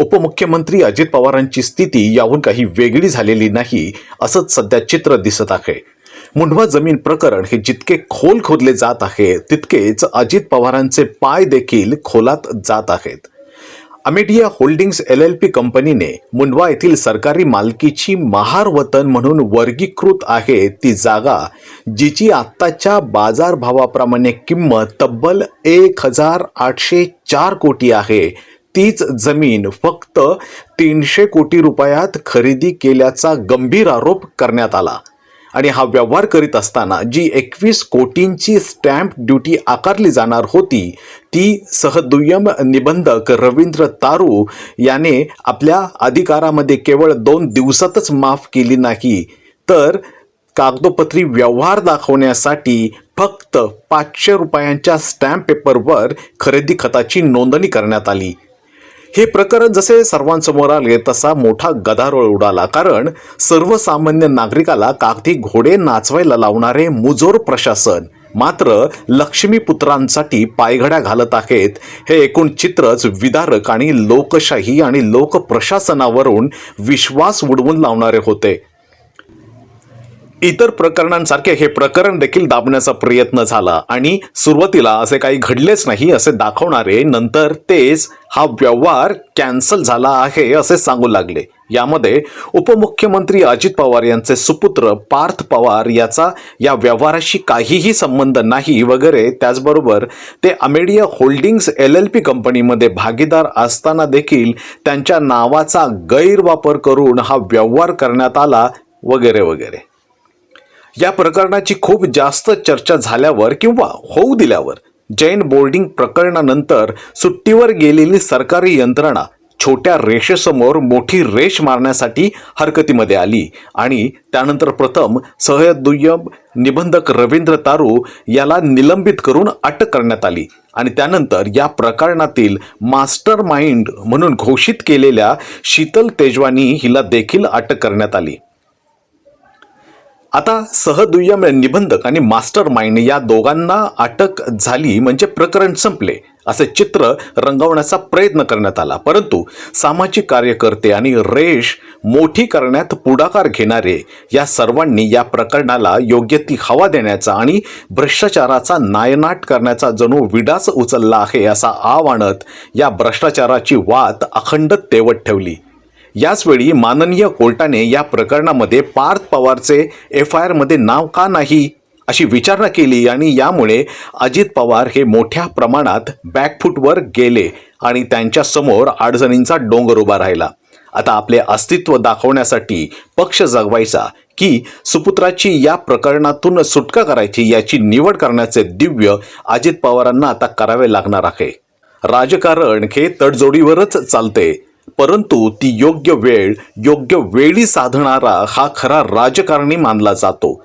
उपमुख्यमंत्री अजित पवारांची स्थिती याहून काही वेगळी झालेली नाही असंच सध्या चित्र दिसत आहे. मुंढवा जमीन प्रकरण हे जितके खोल खोदले जात आहे तितकेच अजित पवारांचे पाय देखील खोलात जात आहेत. Amedia holdings L L P कंपनीने मुंडवा येथील सरकारी मालकीची महार वतन म्हणून वर्गीकृत आहे ती जागा जिची आत्ताच्या बाजारभावाप्रमाणे किंमत तब्बल एक हजार आठशे चार कोटी आहे तीच जमीन फक्त तीनशे कोटी रुपयात खरेदी केल्याचा गंभीर आरोप करण्यात आला. आणि हा व्यवहार करीत असताना जी एकवीस कोटींची स्टॅम्प ड्युटी आकारली जाणार होती ती सहदुय्यम निबंधक रवींद्र तारू याने आपल्या अधिकारामध्ये केवळ दोन दिवसातच माफ केली नाही. तर कागदोपत्री व्यवहार दाखवण्यासाठी फक्त पाचशे रुपयांच्या स्टॅम्प पेपरवर खरेदी खताची नोंदणी करण्यात आली. हे प्रकरण जसे सर्वांसमोर आले तसा मोठा गदारोळ उडाला. कारण सर्वसामान्य नागरिकाला कागदी घोडे नाचवायला लावणारे मुजोर प्रशासन मात्र लक्ष्मीपुत्रांसाठी पायघड्या घालत आहेत. हे एकूण चित्रच विदारक आणि लोकशाही आणि लोकप्रशासनावरून विश्वास उडवून लावणारे होते. इतर प्रकरणांसारखे हे प्रकरण देखील दाबण्याचा प्रयत्न झाला. आणि सुरुवातीला असे काही घडलेच नाही असे दाखवणारे नंतर तेच हा व्यवहार कॅन्सल झाला आहे असे सांगू लागले. यामध्ये उपमुख्यमंत्री अजित पवार यांचे सुपुत्र पार्थ पवार याचा या व्यवहाराशी काहीही संबंध नाही वगैरे त्याचबरोबर ते Amedia holdings L L P कंपनीमध्ये भागीदार असताना देखील त्यांच्या नावाचा गैरवापर करून हा व्यवहार करण्यात आला वगैरे वगैरे. या प्रकरणाची खूप जास्त चर्चा झाल्यावर किंवा होऊ दिल्यावर जैन बोर्डिंग प्रकरणानंतर सुट्टीवर गेलेली सरकारी यंत्रणा छोट्या रेषेसमोर मोठी रेष मारण्यासाठी हरकतीमध्ये आली. आणि त्यानंतर प्रथम सहदुय्यम निबंधक रवींद्र तारू याला निलंबित करून अटक करण्यात आली. आणि त्यानंतर या प्रकरणातील मास्टर माइंड म्हणून घोषित केलेल्या शीतल तेजवानी हिला देखील अटक करण्यात आली. आता सहदुय्यम निबंधक आणि मास्टर माइंड या दोघांना अटक झाली म्हणजे प्रकरण संपले असे चित्र रंगवण्याचा प्रयत्न करण्यात आला. परंतु सामाजिक कार्यकर्ते आणि रेश मोठी करण्यात पुढाकार घेणारे या सर्वांनी या प्रकरणाला योग्य ती हवा देण्याचा आणि भ्रष्टाचाराचा नायनाट करण्याचा जणू विडाच उचलला आहे असा आव आणत या भ्रष्टाचाराची वात अखंड तेवत ठेवली. याचवेळी माननीय कोर्टाने या प्रकरणामध्ये पार्थ पवारचे एफ आय आरमध्ये नाव का नाही अशी विचारणा केली आणि यामुळे अजित पवार हे मोठ्या प्रमाणात बॅकफूटवर गेले आणि त्यांच्यासमोर अडचणींचा डोंगर उभा राहिला. आता आपले अस्तित्व दाखवण्यासाठी पक्ष जगवायचा की सुपुत्राची या प्रकरणातून सुटका करायची याची निवड करण्याचे दिव्य अजित पवारांना आता करावे लागणार आहे. राजकारण हे तडजोडीवरच चालते. परंतु ती योग्य वेळ योग्य वेळी साधणारा हा खरा राजकारणी मानला जातो.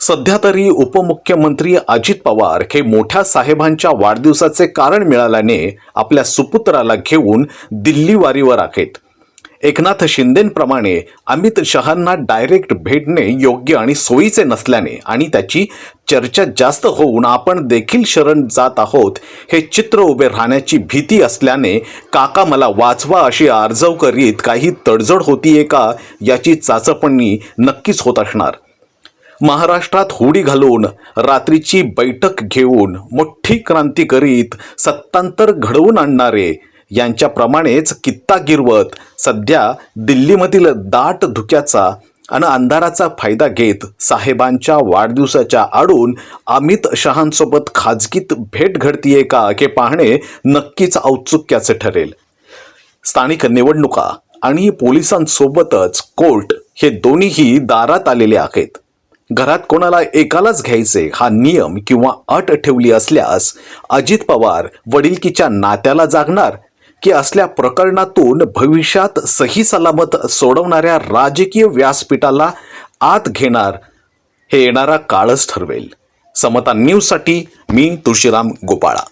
सध्या तरी उपमुख्यमंत्री अजित पवार हे मोठ्या साहेबांच्या वाढदिवसाचे कारण मिळाल्याने आपल्या सुपुत्राला घेऊन दिल्ली वारीवर आहेत. एकनाथ शिंदेंप्रमाणे अमित शहांना डायरेक्ट भेटणे योग्य आणि सोयीचे नसल्याने आणि त्याची चर्चा जास्त होऊन आपण देखील शरण जात आहोत हे चित्र उभे राहण्याची भीती असल्याने काका मला वाचवा अशी आर्जव करीत काही तडजड होतीये का याची चाचपणी नक्कीच होत असणार. महाराष्ट्रात होडी घालून रात्रीची बैठक घेऊन मोठी क्रांती करीत सत्तांतर घडवून आणणारे यांच्याप्रमाणेच कित्ता गिरवत सध्या दिल्लीमधील दाट धुक्याचा आणि अंधाराचा फायदा घेत साहेबांच्या वाढदिवसाच्या आडून अमित शहांसोबत खाजगीत भेट घडतीये का हे पाहणे नक्कीच औत्सुक्याचे ठरेल. स्थानिक निवडणुका आणि पोलिसांसोबतच कोर्ट हे दोन्हीही दारात आलेले आहेत. घरात कोणाला एकालाच घ्यायचे हा नियम किंवा अट ठेवली असल्यास अजित पवार वडिलकीच्या नात्याला जागणार की असल्या प्रकरणातून भविष्यात सही सलामत सोडवणाऱ्या राजकीय व्यासपीठाला आत घेणार हे येणारा काळच ठरवेल. समता न्यूजसाठी मी तुळशीराम गोपाळा.